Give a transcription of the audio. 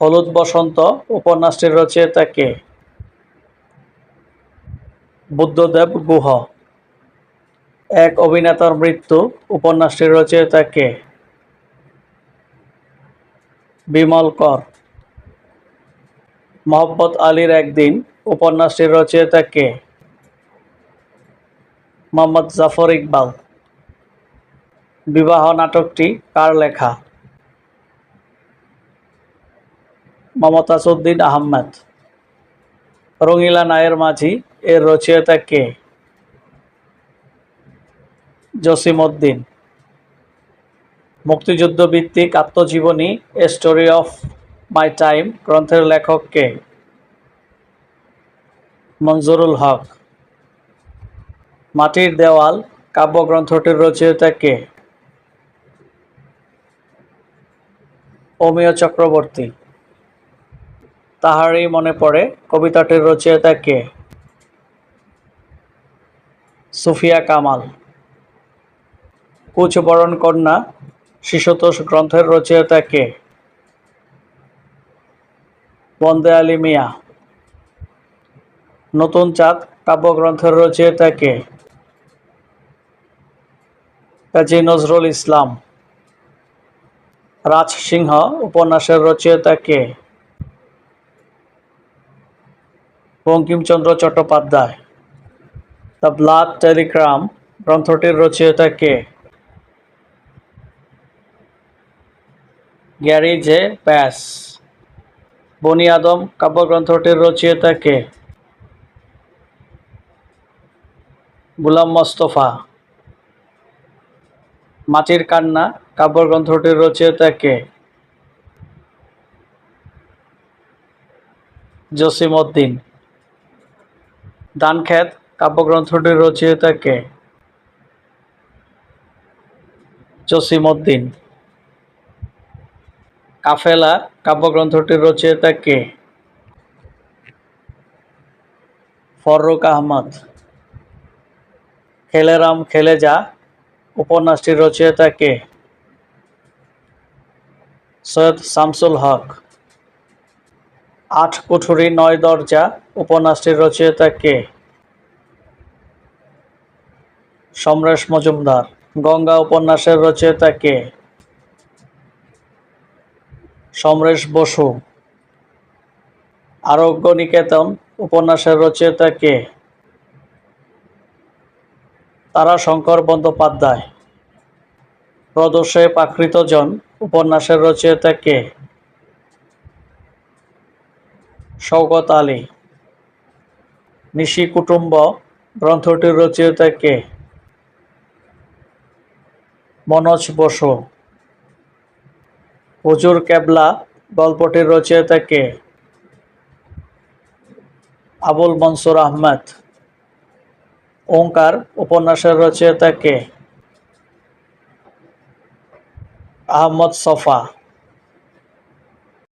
হলুদ বসন্ত উপন্যাসটির রচয়িতা কে? বুদ্ধদেব গুহ। এক অভিনেতার মৃত্যু, উপন্যাসটির রচয়িতা কে? বিমল কর। মোহাম্মদ আলীর একদিন, উপন্যাসটির রচয়িতা কে? মোহাম্মদ জাফর ইকবাল। বিবাহ নাটকটি কার লেখা? মমতাজ উদ্দিন আহমেদ। রঙিলা নায়ের মাঝি এর রচয়িতা কে? জসিম উদ্দিন মুক্তিযুদ্ধ ভিত্তিক আত্মজীবনী a story of my time গ্রন্থের লেখক কে? মঞ্জুরুল হক। মাটির দেওয়াল, কাব্যগ্রন্থটির রচয়িতা কে? অমিয় চক্রবর্তী। তাহারই মনে পড়ে, কবিতাটির রচয়িতা কে? সুফিয়া কামাল। কুচবরণ কন্যা, শিশুতোষ গ্রন্থের রচয়িতা কে? বন্দে আলী মিয়া। নতুন চাঁদ কাব্যগ্রন্থের রচয়িতা কে? কাজী নজরুল ইসলাম। রাজসিংহ উপন্যাসের রচয়িতা কে? Bankimchandra Chattopadhyay. The blood telegram গ্রন্থটির রচয়িতা কে? গ্যারি জে প্যাস। বনি আদম কাব্যগ্রন্থটির রচয়িতা কে? গুলাম মোস্তফা। মাটির কান্না কাব্যগ্রন্থটির রচয়িতা কে? জসিম উদ্দিন দানখ্যাত কাব্যগ্রন্থটির রচয়িতা কে? জসিম উদ্দিন কাফেলা কাব্যগ্রন্থটির রচয়িতা কে? ফররুক আহমদ। খেলে রাম খেলে যা উপন্যাসটির রচয়িতা কে? সৈয়দ শামসুল হক। আট কুঠুরি নয় দরজা, উপন্যাসটির রচয়িতা কে? সমরেশ মজুমদার, গঙ্গা উপন্যাসের রচয়িতা কে? সমরেশ বসু, আরোগ্য নিকেতন, উপন্যাসের রচয়িতা কে? তারাশঙ্কর বন্দ্যোপাধ্যায়, প্রদোষে পাকৃতজন, উপন্যাসের রচয়িতা কে? শওকত আলী। নিশি কুটুম্ব, গ্রন্থটির রচয়িতা কে? মনোজ বসু। হুজুর কেবলা, গল্পটির রচয়িতা কে? আবুল মনসুর আহমেদ। ওঙ্কার, উপন্যাসের রচয়িতা কে? আহমদ সফা।